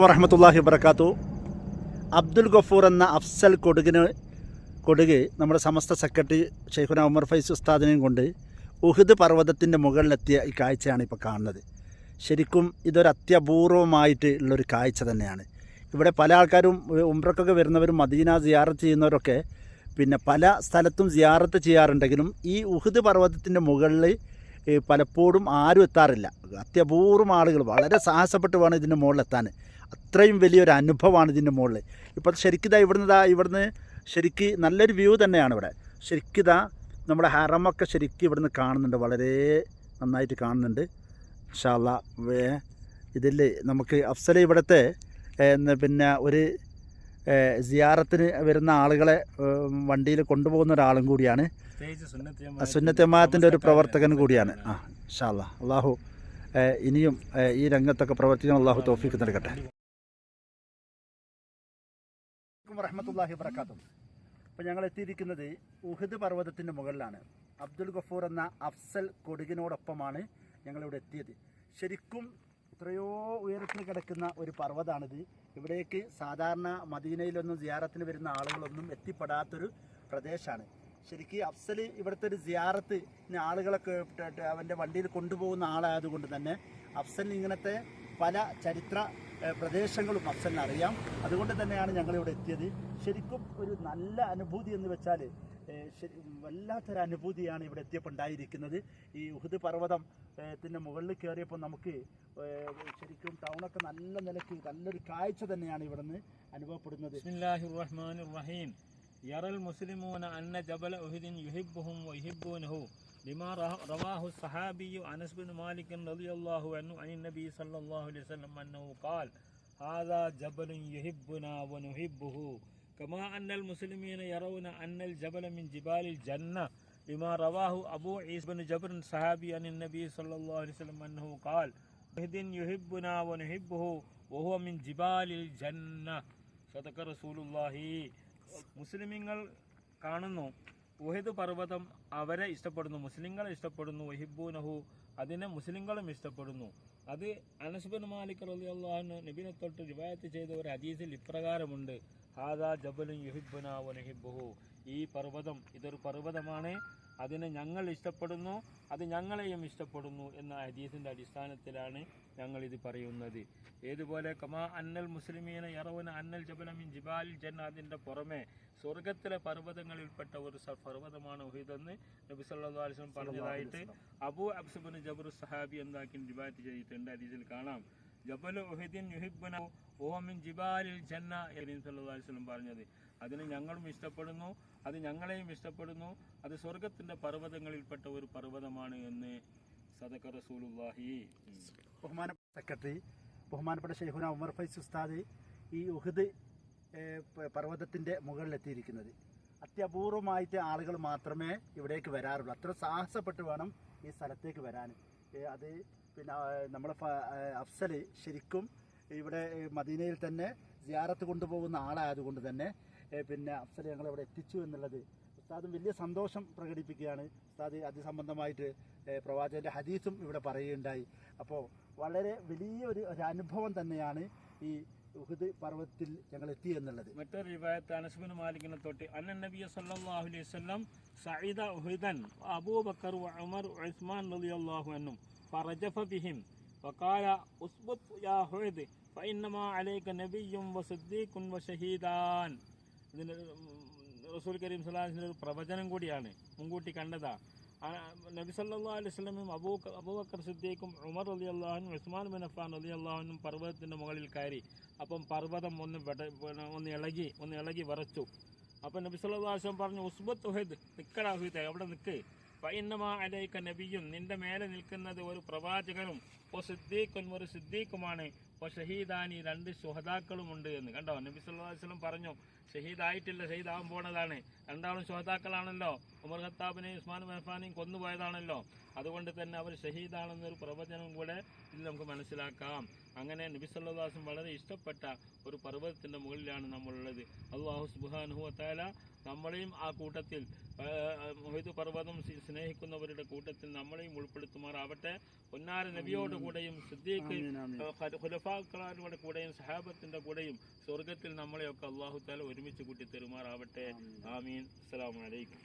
വറഹമത്തല്ലാഹി വബർക്കാത്തു അബ്ദുൽ ഗഫൂർ എന്ന അഫ്സൽ കൊടുകിന് കൊടുക് നമ്മുടെ സമസ്ത സെക്രട്ടറി ഷെയ്ഖുന ഉമർ ഫൈസ് ഉസ്താദിനെയും കൊണ്ട് ഉഹുദ് പർവതത്തിന്റെ മുകളിലെത്തിയ ഈ കാഴ്ചയാണ് ഇപ്പോൾ കാണുന്നത്. ശരിക്കും ഇതൊരു അത്യപൂർവമായിട്ട് ഉള്ളൊരു കാഴ്ച തന്നെയാണ്. ഇവിടെ പല ആൾക്കാരും ഉംറക്കൊക്കെ വരുന്നവരും മദീന സിയാറത്ത് ചെയ്യുന്നവരൊക്കെ പിന്നെ പല സ്ഥലത്തും സിയാറത്ത് ചെയ്യാറുണ്ടെങ്കിലും ഈ ഉഹുദ് പർവതത്തിന്റെ മുകളിൽ പലപ്പോഴും ആരും എത്താറില്ല. അത്യപൂർവം ആളുകൾ വളരെ സാഹസപ്പെട്ട് വേണം ഇതിന്റെ മുകളിലെത്താൻ അത്രയും വലിയൊരു അനുഭവമാണ് ഇതിന്റെ മുകളിൽ. ഇപ്പോൾ ശരിക്കും ഇതാ ഇവിടുന്ന് ഇതാ ഇവിടുന്ന് ശരിക്ക് നല്ലൊരു വ്യൂ തന്നെയാണ് ഇവിടെ. ശരിക്കും ഇതാ നമ്മുടെ ഹറമൊക്കെ ശരിക്കും ഇവിടുന്ന് കാണുന്നുണ്ട്. വളരെ നന്നായിട്ട് കാണുന്നുണ്ട്. ഷാള ഇതിൽ നമുക്ക് അഫ്സല ഇവിടുത്തെ പിന്നെ ഒരു സിയാറത്തിന് വരുന്ന ആളുകളെ വണ്ടിയിൽ കൊണ്ടുപോകുന്ന ഒരാളും കൂടിയാണ്. സുന്നത്തമാത്തിന്റെ ഒരു പ്രവർത്തകൻ കൂടിയാണ്. ആ ഷാല്ല അള്ളാഹു ഇനിയും ഈ രംഗത്തൊക്കെ പ്രവർത്തിക്കാൻ അള്ളാഹു തോഫിക്ക് നൽകട്ടെ. അപ്പോൾ ഞങ്ങൾ എത്തിയിരിക്കുന്നത് ഉഹദ് പർവതത്തിന്റെ മുകളിലാണ്. അബ്ദുൽ ഗഫൂർ എന്ന അഫ്സൽ കൊടുകിനോടൊപ്പമാണ് ഞങ്ങളിവിടെ എത്തിയത്. ശരിക്കും എത്രയോ ഉയരത്തിൽ കിടക്കുന്ന ഒരു പർവതമാണിത് ഇവിടേക്ക് സാധാരണ മദീനയിലൊന്നും സിയാറത്തിന് വരുന്ന ആളുകളൊന്നും എത്തിപ്പെടാത്തൊരു പ്രദേശമാണ് ശരിക്കും അഫ്സൽ ഇവിടുത്തെ ഒരു സിയാറത്ത് ആളുകളൊക്കെ അവന്റെ വണ്ടിയിൽ കൊണ്ടുപോകുന്ന ആളായതുകൊണ്ട് തന്നെ അഫ്സൽ ഇങ്ങനത്തെ പല ചരിത്ര പ്രദേശങ്ങളും അഫ്സലിന് അറിയാം. അതുകൊണ്ട് തന്നെയാണ് ഞങ്ങളിവിടെ എത്തിയത്. ശരിക്കും ഒരു നല്ല അനുഭൂതി എന്ന് വെച്ചാൽ വല്ലാത്തൊരു അനുഭൂതിയാണ് ഇവിടെ എത്തിയപ്പോൾ ഉണ്ടായിരിക്കുന്നത് ഈ ഉഹുദ് പർവ്വതം ഏഹ്, ത്തിന്റെ മുകളിൽ കയറിയപ്പോൾ നമുക്ക് ഏഹ്, ശരിക്കും ടൗണൊക്കെ നല്ല നിലയ്ക്ക് നല്ലൊരു കാഴ്ച തന്നെയാണ് ഇവിടെ നിന്ന് അനുഭവപ്പെടുന്നത് بسم الله الرحمن الرحيم يرى المسلمون أن جبل أحد يحبهم ويحبونه لما ره- رواه الصحابي أنس بن مالك رضي الله عنه عن النبي صلى الله عليه وسلم أنه قال هذا جبل يحبنا ونحبه കമാ الجبل من جبال അന്നൽ ജബലമിൻ رواه ജന്ന عيسى بن جبر ഈസ്ബൻ عن النبي صلى الله عليه وسلم വസല്ലം قال ഖാൽ يحبنا ونحبه وهو من جبال ജിബാലിൽ ജന്ന رسول الله. مسلمين കാണുന്നു. ഉഹിദ് പർവതം അവരെ ഇഷ്ടപ്പെടുന്നു. മുസ്ലിങ്ങളെ ഇഷ്ടപ്പെടുന്നു. വഹിബൂനഹു അതിനെ മുസ്ലിങ്ങളും ഇഷ്ടപ്പെടുന്നു. അത് അനസുബൻ മാലിക് റലിയുള്ള നബിനെ തൊട്ട് റിവായത്ത് ചെയ്ത ഒരു ഹദീസിൽ ഇപ്രകാരമുണ്ട്. ഹാദാ ജബലുൻ വനഹിബ്ബുഹു. ഈ പർവതം ഇതൊരു പർവതമാണ്. അതിനെ ഞങ്ങൾ ഇഷ്ടപ്പെടുന്നു. അത് ഞങ്ങളെയും ഇഷ്ടപ്പെടുന്നു എന്ന ഹദീസിന്റെ അടിസ്ഥാനത്തിലാണ് ഞങ്ങൾ ഇത് പറയുന്നത്. ഏതുപോലെ കമാ അന്നൽ മുസ്ലിമീന യറവന അന്നൽ ജബലമിൻ ജിബാൽ ജന്നാദിന്റെ പുറമെ സ്വർഗത്തിലെ പർവതങ്ങളിൽപ്പെട്ട ഒരു പർവതമാണ് ഉഹിതെന്ന് നബി സല്ലല്ലാഹു അലൈഹി വസല്ലം പറഞ്ഞതായിട്ട് അബു അബ്സുബിൻ ജബർ സഹാബി എന്താക്കി റിവായത്ത് ചെയ്തിട്ടുണ്ട്. ഹദീസിൽ കാണാം. ഓമിൻ ജിബാലിൽ പറഞ്ഞത്. അതിന് ഞങ്ങളും ഇഷ്ടപ്പെടുന്നു അത് ഞങ്ങളെയും ഇഷ്ടപ്പെടുന്നു അത് സ്വർഗത്തിന്റെ പർവതങ്ങളിൽപ്പെട്ട ഒരു പർവതമാണ് എന്ന് സദക റസൂലുള്ളാഹി. ബഹുമാനപ്പെട്ട സെക്രട്ടറി ബഹുമാനപ്പെട്ട ഷെയ്ഖുന ഉമർ ഫൈസ് ഉസ്താദ് ഈ ഉഹദ് പർവതത്തിന്റെ മുകളിലെത്തിയിരിക്കുന്നത്. അത്യപൂർവമായിട്ട് ആളുകൾ മാത്രമേ ഇവിടേക്ക് വരാറുള്ളൂ. അത്ര സാഹസപ്പെട്ട് വേണം ഈ സ്ഥലത്തേക്ക് വരാൻ. അത് പിന്നെ ആ, അഫ്സൽ ശരിക്കും ഇവിടെ മദീനയിൽ തന്നെ സിയാറത്ത് കൊണ്ടുപോകുന്ന ആളായതുകൊണ്ട് തന്നെ പിന്നെ അഫ്സൽ ഞങ്ങളിവിടെ എത്തിച്ചു എന്നുള്ളത് ഉസ്താദും വലിയ സന്തോഷം പ്രകടിപ്പിക്കുകയാണ്. ഉസ്താദ് അത് സംബന്ധമായിട്ട് പ്രവാചകന്റെ ഹദീസും ഇവിടെ പറയുകയുണ്ടായി. അപ്പോൾ വളരെ വലിയൊരു ഒരു അനുഭവം തന്നെയാണ് ഈ ഉഹുദ് പർവതത്തിൽ ഞങ്ങൾ എത്തി എന്നുള്ളത്. മറ്റൊരു റിവായത്ത് അനസ്ബിൻ മാലിക്കിനെ തൊട്ട് അന്നൻ നബിയ സല്ലല്ലാഹു അലൈഹി വസല്ലം സഈദ ഉഹുദൻ അബൂബക്കർ ഉമർ ഉസ്മാൻ റളിയല്ലാഹു അൻഹും ഫറജഫ ബിഹിം. വഖാല ഉസ്ബത് യാ ഹുദ് ഫഇന്നമാ അലൈക നബിയ്യും വസദ്ദീഖുൻ വശഹീദാൻ ഇതിന് റസൂൽ കരീം സല്ലല്ലാഹു അലൈഹി വസല്ലം പ്രവചനം കൂടിയാണ് മുൻകൂട്ടി കണ്ടതാ. നബി സല്ലല്ലാഹു അലൈഹി സ്വലമും അബൂ അബൂബക്കർ സിദ്ദീഖും ഉമർ അലി അള്ളാഹുനും ഉസ്മാൻ ബിൻ അലി അള്ളാഹുനും പർവതത്തിന്റെ മുകളിൽ കയറി. അപ്പം പർവതം ഒന്ന് ഒന്ന് ഇളകി ഒന്ന് ഇളകി വരച്ചു അപ്പം നബി അലൈഹി വസല്ലം പറഞ്ഞു ഉസ്ബത്ത് ഉഹദ് നിക്കടാ ഹുദ് അവിടെ നിൽക്ക് പൈന്നമാ അലൈക നബിയും നിന്റെ മേലെ നിൽക്കുന്നത് ഒരു പ്രവാചകനും ഒരു സിദ്ദീഖും ഒരു സിദ്ദീഖുമാണ്. ഒ ഷഹീദാനി രണ്ട് ശുഹതാക്കളുമുണ്ട് എന്ന്. കണ്ടോ? നബി വസല്ലം പറഞ്ഞു ഷഹീദായിട്ടില്ല ഷഹീദാവാൻ പോണതാണ്. രണ്ടാളും ശുഹതാക്കളാണല്ലോ ഉമർ ഖത്താബിനെയും ഉസ്മാൻ മെഹ്ഫാനെയും കൊന്നുപോയതാണല്ലോ. അതുകൊണ്ട് തന്നെ അവർ ഷഹീദാണെന്നൊരു പ്രവചനം കൂടെ ഇതിൽ നമുക്ക് മനസ്സിലാക്കാം. അങ്ങനെ നബിസല്ലാസും വളരെ ഇഷ്ടപ്പെട്ട ഒരു പർവതത്തിന്റെ മുകളിലാണ് നമ്മളുള്ളത്. അള്ളാഹു സുബാനുഹുവത്താല നമ്മളെയും ആ കൂട്ടത്തിൽ മൊഹിദ് പർവതം സ്നേഹിക്കുന്നവരുടെ കൂട്ടത്തിൽ നമ്മളെയും ഉൾപ്പെടുത്തുമാറാവട്ടെ. പൊന്നാര നബിയോട് കൂടെയും സിദ്ദീഖ്. ഖുലഫാക്കളുടെ കൂടെയും സഹാബത്തിന്റെ കൂടെയും സ്വർഗത്തിൽ നമ്മളെയൊക്കെ അള്ളാഹു താല ഒരുമിച്ച് കൂട്ടി തെരുമാറാവട്ടെ ആമീൻ. അസ്സലാമു അലൈക്കും.